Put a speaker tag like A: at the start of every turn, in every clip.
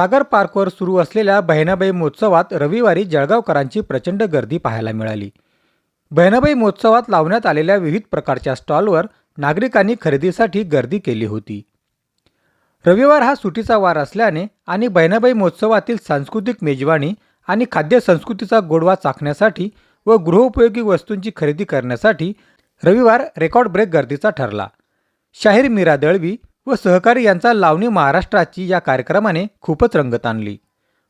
A: सागर पार्कवर सुरू असलेल्या बहिणाबाई महोत्सवात रविवारी जळगावकरांची प्रचंड गर्दी पाहायला मिळाली. बहिणाबाई महोत्सवात लावण्यात आलेल्या विविध प्रकारच्या स्टॉलवर नागरिकांनी खरेदीसाठी गर्दी केली होती. रविवार हा सुटीचा वार असल्याने आणि बहिणाबाई महोत्सवातील सांस्कृतिक मेजवानी आणि खाद्य संस्कृतीचा गोडवा चाखण्यासाठी व गृहोपयोगी वस्तूंची खरेदी करण्यासाठी रविवार रेकॉर्ड ब्रेक गर्दीचा ठरला. शाहीर मीरा दळवी व सहकारी यांचा लावणी महाराष्ट्राची या कार्यक्रमाने खूपच रंगत आणली.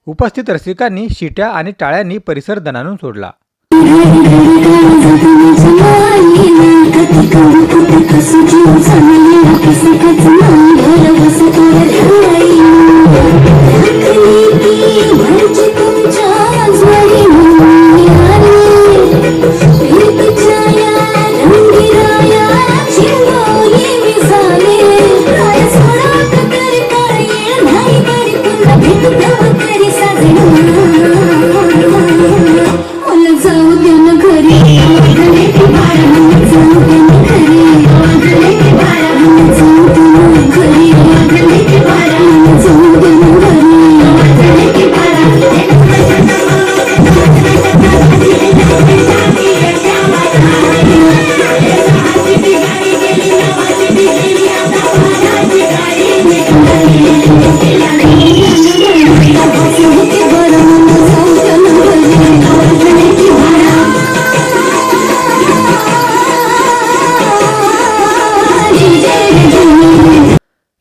A: उपस्थित रसिकांनी शिट्या आणि टाळ्यांनी परिसर दणानून सोडला.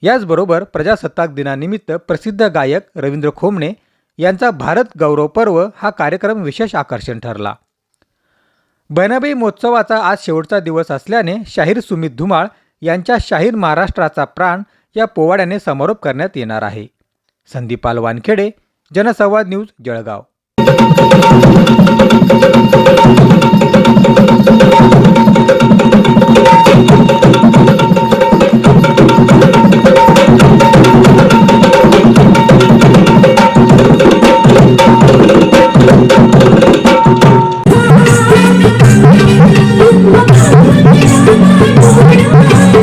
A: याचबरोबर प्रजासत्ताक दिनानिमित्त प्रसिद्ध गायक रवींद्र खोमणे यांचा भारत गौरव पर्व हा कार्यक्रम विशेष आकर्षण ठरला. बहिणाबाई महोत्सवाचा आज शेवटचा दिवस असल्याने शाहीर सुमित धुमाळ यांच्या शाहीर महाराष्ट्राचा प्राण या पोवाड्याने समारोप करण्यात येणार आहे. संदीपाल वानखेडे जनसंवाद न्यूज जळगाव.